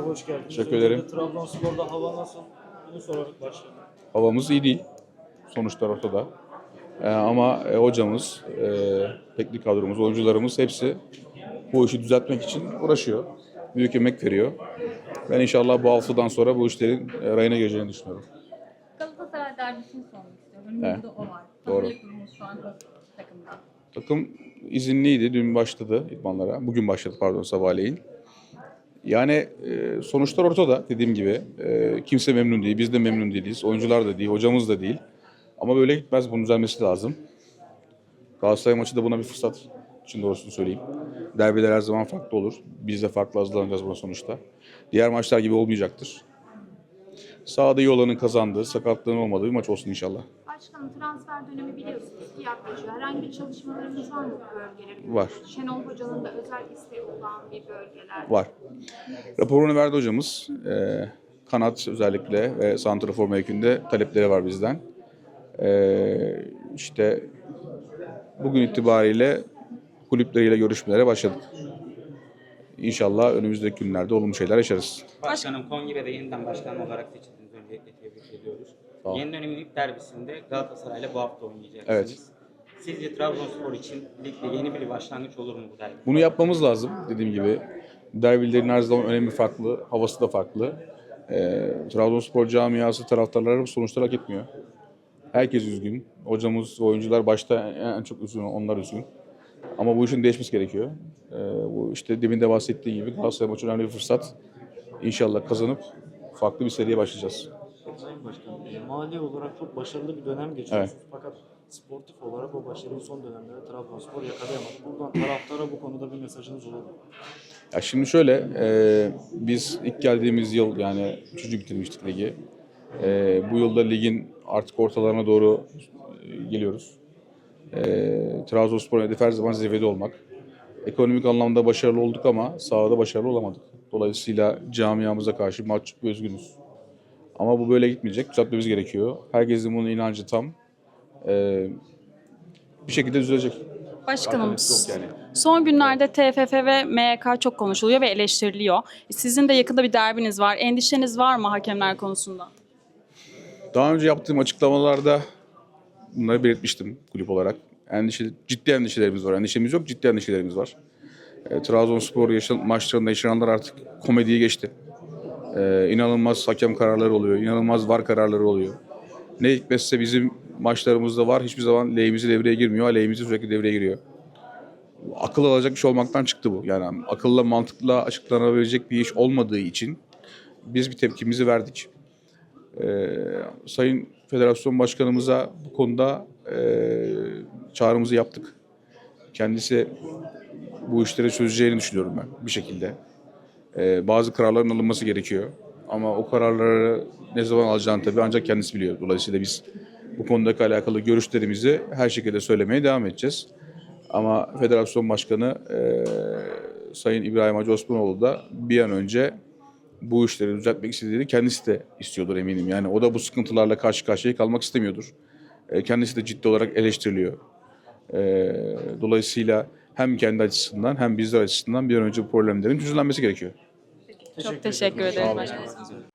Öncelikle hoş geldiniz. Teşekkür ederim. Öncelikle Trabzonspor'da hava nasıl? Bunu sorarak başlayalım. Havamız iyi değil. Sonuçlar ortada. Ee, ama e, hocamız, e, teknik kadromuz, oyuncularımız hepsi bu işi düzeltmek için uğraşıyor. Büyük emek veriyor. Ben inşallah bu haftadan sonra bu işlerin e, rayına geleceğini düşünüyorum. Galatasaray derbisini sormak istiyorum. Önümüzde o var. Doğru. Şu an takımda? Takım izinliydi. Dün başladı idmanlara. Bugün başladı pardon sabahleyin. Yani e, sonuçlar ortada dediğim gibi. E, kimse memnun değil. Biz de memnun değiliz. Oyuncular da değil. Hocamız da değil. Ama böyle gitmez. Bunun düzelmesi lazım. Galatasaray maçı da buna bir fırsat. Şimdi doğrusunu söyleyeyim. Derbiler her zaman farklı olur. Biz de farklı hazırlanacağız buna sonuçta. Diğer maçlar gibi olmayacaktır. Sahada iyi olanın kazandığı, sakatlığın olmadığı bir maç olsun inşallah. Başkanım transfer dönemi biliyorsunuz ki yaklaşıyor. Herhangi bir çalışmalarınız var mı bu bölgeleri? Var. Şenol Hoca'nın da özel isteği olan bir bölgeler. Var. Raporunu verdi hocamız. Ee, kanat özellikle ve santrafor mevkinde talepleri var bizden. Ee, işte bugün itibariyle kulüpleriyle görüşmelere başladık. İnşallah önümüzdeki günlerde olumlu şeyler yaşarız. Başkanım Kongre'de yeniden başkan olarak seçildiniz. Öncelikle tebrik ediyoruz. Ol. Yeni dönemin ilk derbisinde Galatasaray'la bu hafta oynayacaksınız. Evet. Sizce Trabzonspor için ligde yeni bir başlangıç olur mu bu derbi? Bunu yapmamız lazım dediğim gibi. Derbilerin her zaman önemi farklı, havası da farklı. Ee, Trabzonspor camiası taraftarları bu sonuçları hak etmiyor. Herkes üzgün. Hocamız, oyuncular başta en çok üzgün, onlar üzgün. Ama bu işin değişmesi gerekiyor. Ee, bu işte demin de bahsettiğim gibi Galatasaray maçı önemli bir fırsat. İnşallah kazanıp farklı bir seriye başlayacağız. Sayın Başkanım, e, mali olarak çok başarılı bir dönem geçiriyorsunuz. Fakat sportif olarak o başarıyı son dönemlerde Trabzonspor yakalayamadı. Buradan taraftara bu konuda bir mesajınız olur mu? Ya şimdi şöyle, e, biz ilk geldiğimiz yıl yani üçüncü bitirmiştik ligi. E, bu yılda ligin artık ortalarına doğru e, geliyoruz. E, Trabzonspor'un hedefi her zaman zirvede olmak. Ekonomik anlamda başarılı olduk ama sahada başarılı olamadık. Dolayısıyla camiamıza karşı mahcup ve üzgünüz. Ama bu böyle gitmeyecek, düzeltmemiz gerekiyor. Herkesin bunun inancı tam. E, bir şekilde düzelecek. Başkanım, yani. son günlerde TFF ve MYK çok konuşuluyor ve eleştiriliyor. Sizin de yakında bir derbiniz var. Endişeniz var mı hakemler konusunda? Daha önce yaptığım açıklamalarda bunları belirtmiştim kulüp olarak. Endişe, ciddi endişelerimiz var. Endişemiz yok, ciddi endişelerimiz var. E, Trabzonspor yaşan, maçlarında yaşananlar artık komediye geçti. E, inanılmaz hakem kararları oluyor, inanılmaz var kararları oluyor. Ne hikmetse bizim maçlarımızda var. Hiçbir zaman lehimizi devreye girmiyor, aleyhimizi sürekli devreye giriyor. Akıl alacak bir olmaktan çıktı bu. Yani akılla, mantıkla açıklanabilecek bir iş olmadığı için biz bir tepkimizi verdik. Ee, Sayın Federasyon Başkanımıza bu konuda e, çağrımızı yaptık. Kendisi bu işleri çözeceğini düşünüyorum ben bir şekilde. Ee, bazı kararların alınması gerekiyor. Ama o kararları ne zaman alacağını tabii ancak kendisi biliyor. Dolayısıyla biz bu konudaki alakalı görüşlerimizi her şekilde söylemeye devam edeceğiz. Ama Federasyon Başkanı e, Sayın İbrahim Hacı Osmanoğlu da bir an önce bu işleri düzeltmek istediğini kendisi de istiyordur eminim. Yani o da bu sıkıntılarla karşı karşıya kalmak istemiyordur. E, kendisi de ciddi olarak eleştiriliyor. E, dolayısıyla hem kendi açısından hem bizler açısından bir an önce bu problemlerin çözülenmesi gerekiyor. Çok teşekkür ederim. Sağ olun. başkanım.